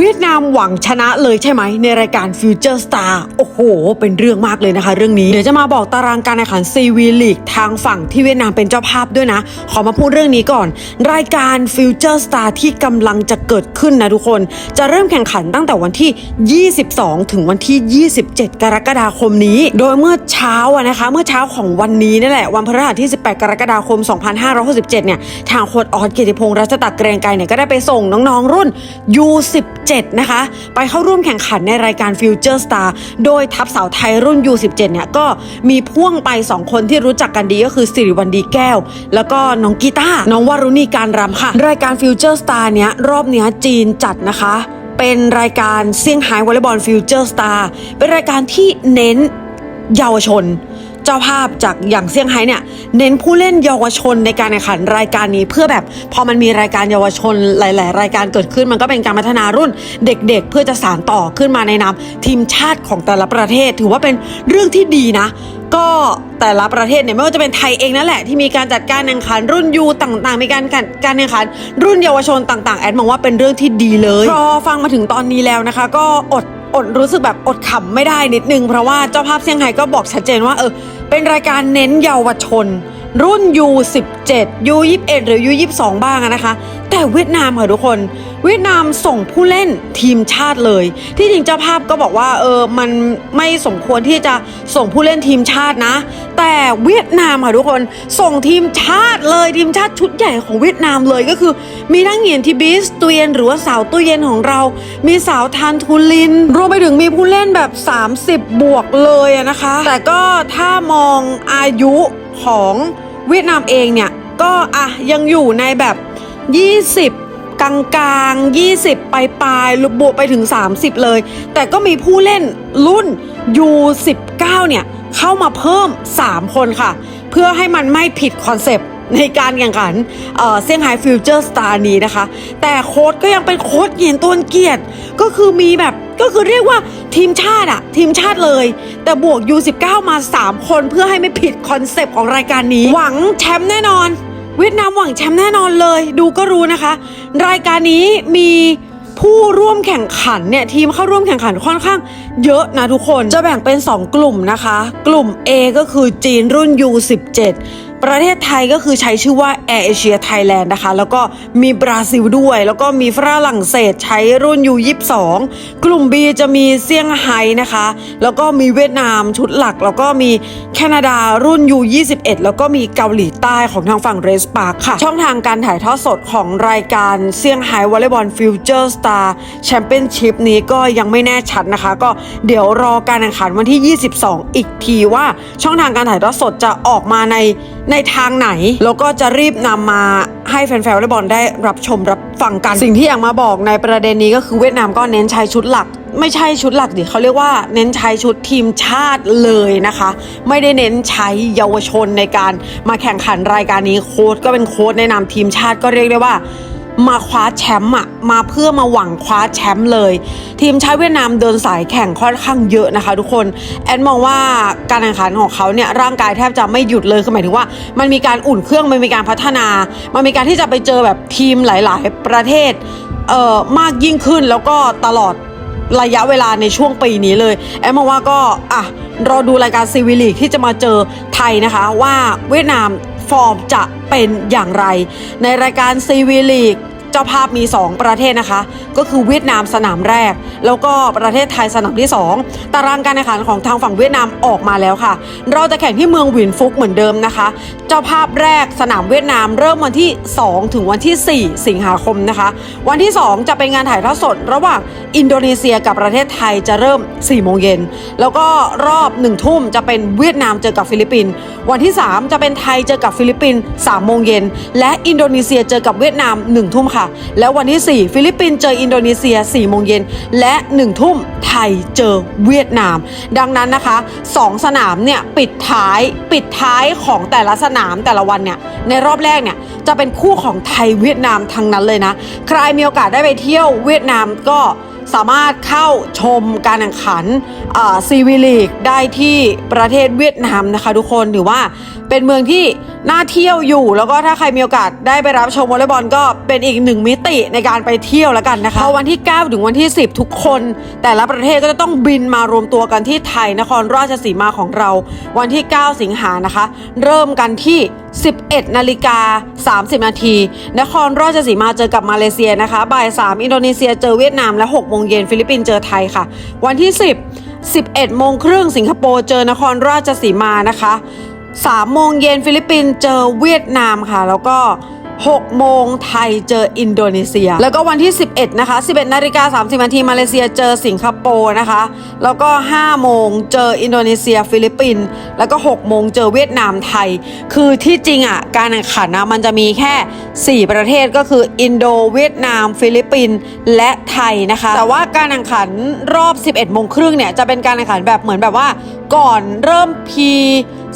เวียดนามหวังชนะเลยใช่ไหม ในรายการ Future Star โอ้โห เป็นเรื่องมากเลยนะคะ เรื่องนี้ เดี๋ยวจะมาบอกตารางการแข่งขันซีวีลีกทางฝั่งที่เวียดนามเป็นเจ้าภาพด้วยนะ ขอมาพูดเรื่องนี้ก่อน รายการ Future Star ที่กำลังจะเกิดขึ้นนะทุกคน จะเริ่มแข่งขันตั้งแต่วันที่ 22 ถึงวันที่ 27 กรกฎาคมนี้ โดยเมื่อเช้าอะนะคะ เมื่อเช้าของวันนี้นี่นแหละ วันพฤหัสที่ 18 กรกฎาคม 2567 เนี่ย ทางโค้ชออสเกียรติพงษ์รัชตะเกรงไกรเนี่ยก็ได้ไปส่งน้องๆรุ่น U17 นะคะ ไปเข้าร่วมแข่งขันในรายการ Future Star โดยทัพสาวไทยรุ่น U17 เนี่ยก็มีพ่วงไป 2 คนที่รู้จักกันดีก็คือสิริวัลดีแก้ว แล้วก็น้องกีตาน้องวารุณีการรำค่ะ รายการ Future Star เนี้ยรอบเนี้ยจีนจัดนะคะเป็นรายการเซี่ยงไฮ้วอลเลย์บอลฟิวเจอร์สตาร์เป็นรายการที่เน้นเยาวชน เจ้าภาพจากอย่างเซี่ยงไฮ้เนี่ยเน้นผู้เล่นเยาวชนในการแข่งขันรายการนี้เพื่อแบบ พอมันมีรายการเยาวชนหลาย ๆ รายการเกิดขึ้นมันก็เป็นการพัฒนารุ่นเด็ก ๆ เพื่อจะสานต่อขึ้นมาในนามทีมชาติของแต่ละประเทศ ถือว่าเป็นเรื่องที่ดีนะ ก็แต่ละประเทศเนี่ยไม่ว่าจะเป็นไทยเองนั่นแหละ ที่มีการจัดการแข่งขันรุ่นยูต่างๆ มีการการการแข่งขันรุ่นเยาวชนต่าง ๆ แอดมองว่าเป็นเรื่องที่ดีเลยพอฟังมาถึงตอนนี้แล้วนะคะ ก็อด อดรู้สึกแบบอดขำไม่ได้นิดนึง เพราะว่าเจ้าภาพเซี่ยงไฮ้ก็บอกชัดเจนว่าเออเป็นรายการเน้นเยาวชน รุ่น U17 U21 หรือ U22 บ้างนะคะ แต่เวียดนามค่ะทุกคน เวียดนามส่งผู้เล่นทีมชาติเลย ที่จริงเจ้าภาพก็บอกว่าเออมันไม่สมควรที่จะส่งผู้เล่นทีมชาตินะ แต่เวียดนามค่ะทุกคนส่งทีมชาติเลยทีมชาติชุดใหญ่ของเวียดนามเลยก็คือ มีทั้งเหงียนทีบิสตุเยนหรือว่าสาวตู้เย็นของเรา มีสาวทานทุลิน รวมไปถึงมีผู้เล่นแบบ 30 บวกเลยอะนะคะ แต่ก็ถ้ามองอายุของ เวียดนามเองเนี่ยก็อะยังอยู่ในแบบ 20กลางกลางๆ20 ปลายปลายบวกไปถึง 30 เลย แต่ก็มีผู้เล่นรุ่น U19 เนี่ย เข้ามาเพิ่ม 3 คนค่ะ เพื่อให้มันไม่ผิดคอนเซปต์ ในการแข่งขันเซี่ยงไฮ้ฟิวเจอร์สตาร์นี้นะคะ แต่โค้ดก็ยังเป็นโค้ดเหยียนต้นเกียรติก็คือมีแบบก็คือเรียกว่าทีมชาติอะทีมชาติเลย แต่บวก U19 มา 3 คนเพื่อให้ไม่ผิดคอนเซปต์ของรายการนี้ หวังแชมป์แน่นอน เวียดนามหวังแชมป์แน่นอนเลย ดูก็รู้นะคะ รายการนี้มีผู้ร่วมแข่งขันเนี่ยทีมเข้าร่วมแข่งขันค่อนข้างเยอะนะทุกคนจะแบ่งเป็น 2 กลุ่มนะคะ กลุ่ม A ก็คือจีนรุ่น U17 ประเทศไทยก็คือใช้ชื่อว่า Air Asia Thailand นะคะ แล้วก็มีบราซิลด้วย แล้วก็มีฝรั่งเศสใช้รุ่น U22 กลุ่ม B จะมีเซี่ยงไฮ้นะคะ แล้วก็มีเวียดนามชุดหลัก แล้วก็มีแคนาดารุ่น U21 แล้วก็มีเกาหลีใต้ของทางฝั่งเรสปาร์คค่ะ ช่องทางการถ่ายทอดสดของรายการเซี่ยงไฮ้วอลเลย์บอลฟิวเจอร์สตาร์แชมเปี้ยนชิพนี้ก็ยังไม่แน่ชัดนะคะ ก็เดี๋ยวรอการแข่งขันวันที่ 22 อีกทีว่าช่องทางการถ่ายทอดสดจะออกมาในในทางไหน แล้วก็จะรีบนำมาให้แฟนๆวอลเลย์บอลได้รับชมรับฟังกัน สิ่งที่อยากมาบอกในประเด็นนี้ก็คือเวียดนามก็เน้นใช้ชุดหลัก ไม่ใช่ชุดหลักดิเขาเรียกว่าเน้นใช้ชุดทีมชาติเลยนะคะ ไม่ได้เน้นใช้เยาวชนในการมาแข่งขันรายการนี้โค้ดก็เป็นโค้ดในนามทีมชาติก็เรียกได้ว่า มาคว้าแชมป์อะมาเพื่อมาหวังคว้าแชมป์เลย ทีมชาติเวียดนามเดินสายแข่งค่อนข้างเยอะนะคะ ทุกคนแอนมองว่าการแข่งขันของเขาเนี่ยร่างกายแทบจะไม่หยุดเลยคือหมายถึงว่า มันมีการอุ่นเครื่องมันมีการพัฒนา มันมีการที่จะไปเจอแบบทีมหลาย ๆ ประเทศเอ่อมากยิ่งขึ้นแล้วก็ตลอดระยะเวลาในช่วงปีนี้เลย แอมมองว่าก็อะรอดูรายการซีวิลีกที่จะมาเจอไทยนะคะว่าเวียดนามฟอร์มจะเป็นอย่างไร ในรายการซีวิลีก เจ้าภาพมี 2 ประเทศนะคะ ก็คือเวียดนามสนามแรก แล้วก็ประเทศไทยสนามที่ 2 ตารางการแข่งขันของทางฝั่งเวียดนามออกมาแล้วค่ะ เราจะแข่งที่เมืองหวินฟุกเหมือนเดิมนะคะ เจ้าภาพแรกสนามเวียดนามเริ่มวันที่ 2 ถึงวันที่ 4 สิงหาคมนะคะ วันที่ 2 จะเป็นงานถ่ายทอดสด ระหว่างอินโดนีเซียกับประเทศไทยจะเริ่ม 4 โมงเย็น แล้วก็รอบ 1 ทุ่มจะเป็นเวียดนามเจอกับฟิลิปปินส์ วันที่ 3 จะเป็นไทยเจอกับฟิลิปปินส์ 3 โมงเย็น และอินโดนีเซียเจอกับเวียดนาม 1 ทุ่มค่ะแล้ววันที่ 4 ฟิลิปปินส์เจออินโดนีเซีย4โมงเย็นและ 1 ทุ่มไทยเจอเวียดนาม ดังนั้นนะคะ 2 สนามเนี่ยปิดท้ายปิดท้ายของแต่ละสนามแต่ละวันเนี่ยในรอบแรกเนี่ยจะเป็นคู่ของไทยเวียดนามทั้งนั้นเลยนะ ใครมีโอกาสได้ไปเที่ยวเวียดนามก็สามารถเข้าชมการแข่งขันซีวีลีกได้ที่ประเทศเวียดนามนะคะทุกคนถือว่าเป็นเมืองที่ น่าเที่ยวอยู่ แล้วก็ถ้าใครมีโอกาสได้ไปรับชมวอลเลย์บอลก็เป็นอีกหนึ่งมิติในการไปเที่ยวแล้วกันนะคะพอวันที่ 9 ถึงวันที่ 10 ทุกคน แต่ละประเทศก็จะต้องบินมารวมตัวกันที่ไทยนครราชสีมาของเรา วันที่ 9 สิงหานะคะ เริ่มกันที่ 11 นาฬิกา 30 นาที นครราชสีมาเจอกับมาเลเซียนะคะ บ่าย 3 อินโดนีเซียเจอเวียดนามและ6โมงเย็นฟิลิปปินส์เจอไทยค่ะ วันที่ 10 11โมงครึ่งสิงคโปร์เจอนครราชสีมานะคะ 3 โมงเย็นฟิลิปปินส์เจอเวียดนามค่ะ แล้วก็ 6 โมงไทยเจออินโดนีเซีย แล้วก็วันที่ 11 นะคะ 11นาฬิกา30นาทีมาเลเซียเจอสิงคโปร์นะคะ แล้วก็ 5 โมงเจออินโดนีเซีย ฟิลิปปินส์แล้วก็ 6 โมงเจอเวียดนามไทย คือที่จริงอะการแข่งขันนะมันจะมีแค่ 4 ประเทศก็คืออินโดเวียดนาม ฟิลิปปินส์และไทยนะคะ แต่ว่าการแข่งขันรอบ 11 โมงครึ่งเนี่ยจะเป็นการแข่งขันแบบเหมือนแบบว่า ก่อนเริ่ม P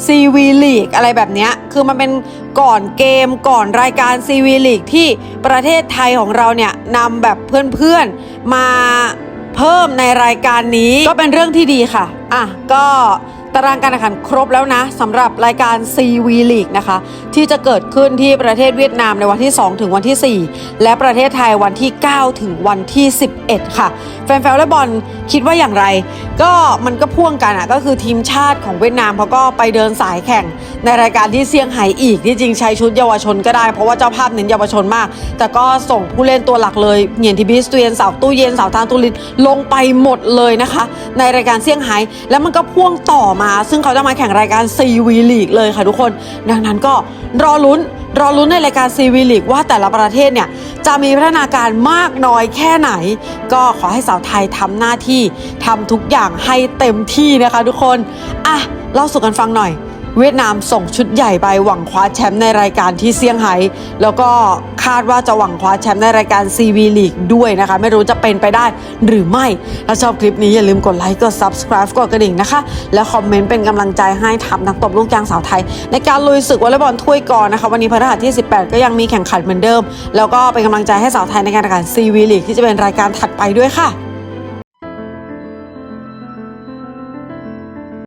CV League อะไรแบบนี้คือมันเป็นก่อนเกมก่อนรายการ CV League ที่ประเทศไทยของเราเนี่ยนำแบบเพื่อนๆมาเพิ่มในรายการนี้ก็เป็นเรื่องที่ดีค่ะ อะ ก็ตารางการแข่งขันครบแล้วนะสำหรับรายการ CV League นะคะ ที่จะเกิดขึ้นที่ประเทศเวียดนามในวันที่ 2 ถึงวันที่ 4 และประเทศไทยวันที่ 9 ถึงวันที่ 11 ค่ะ แฟนๆวอลเลย์บอลคิดว่าอย่างไร ก็มันก็พ่วงกันอะก็คือทีมชาติของเวียดนามเขาก็ไปเดินสายแข่ง ในรายการที่เซี่ยงไฮ้อีกที่จริงใช้ชุดเยาวชนก็ได้ เพราะว่าเจ้าภาพเน้นเยาวชนมาก แต่ก็ส่งผู้เล่นตัวหลักเลยเหนียนทีบิสตูเยนสาวตู้เย็นสาวทางตุลินลงไปหมดเลยนะคะ ในรายการเซี่ยงไฮ้แล้วมันก็พ่วงต่อมา ซึ่งเขาจะมาแข่งรายการ CV League เลยค่ะทุกคน ดังนั้นก็รอลุ้น รอลุ้นในรายการซีวีลิกว่าแต่ละประเทศเนี่ยจะมีพัฒนาการมากน้อยแค่ไหน ก็ขอให้สาวไทยทำหน้าที่ทำทุกอย่างให้เต็มที่นะคะทุกคน อะ เล่าสู่กันฟังหน่อย เวียดนามส่งชุดใหญ่ไปหวังคว้าแชมป์ในรายการที่เซี่ยงไฮ้แล้วก็คาดว่าจะหวังคว้าแชมป์ในรายการ CV League ด้วยนะคะ ไม่รู้จะเป็นไปได้หรือไม่ ถ้าชอบคลิปนี้อย่าลืมกดไลค์กด Subscribe กดกระดิ่งนะคะ แล้วคอมเมนต์เป็นกำลังใจให้ทัพนักตบลูกยางสาวไทย ในการลุยศึกวอลเลย์บอลถ้วยก่อนนะคะ วันนี้พฤหัสที่ 18 ก็ยังมีแข่งขันเหมือนเดิม แล้วก็เป็นกำลังใจให้สาวไทยในการแข่งขัน CV League ที่จะเป็นรายการถัดไปด้วยค่ะ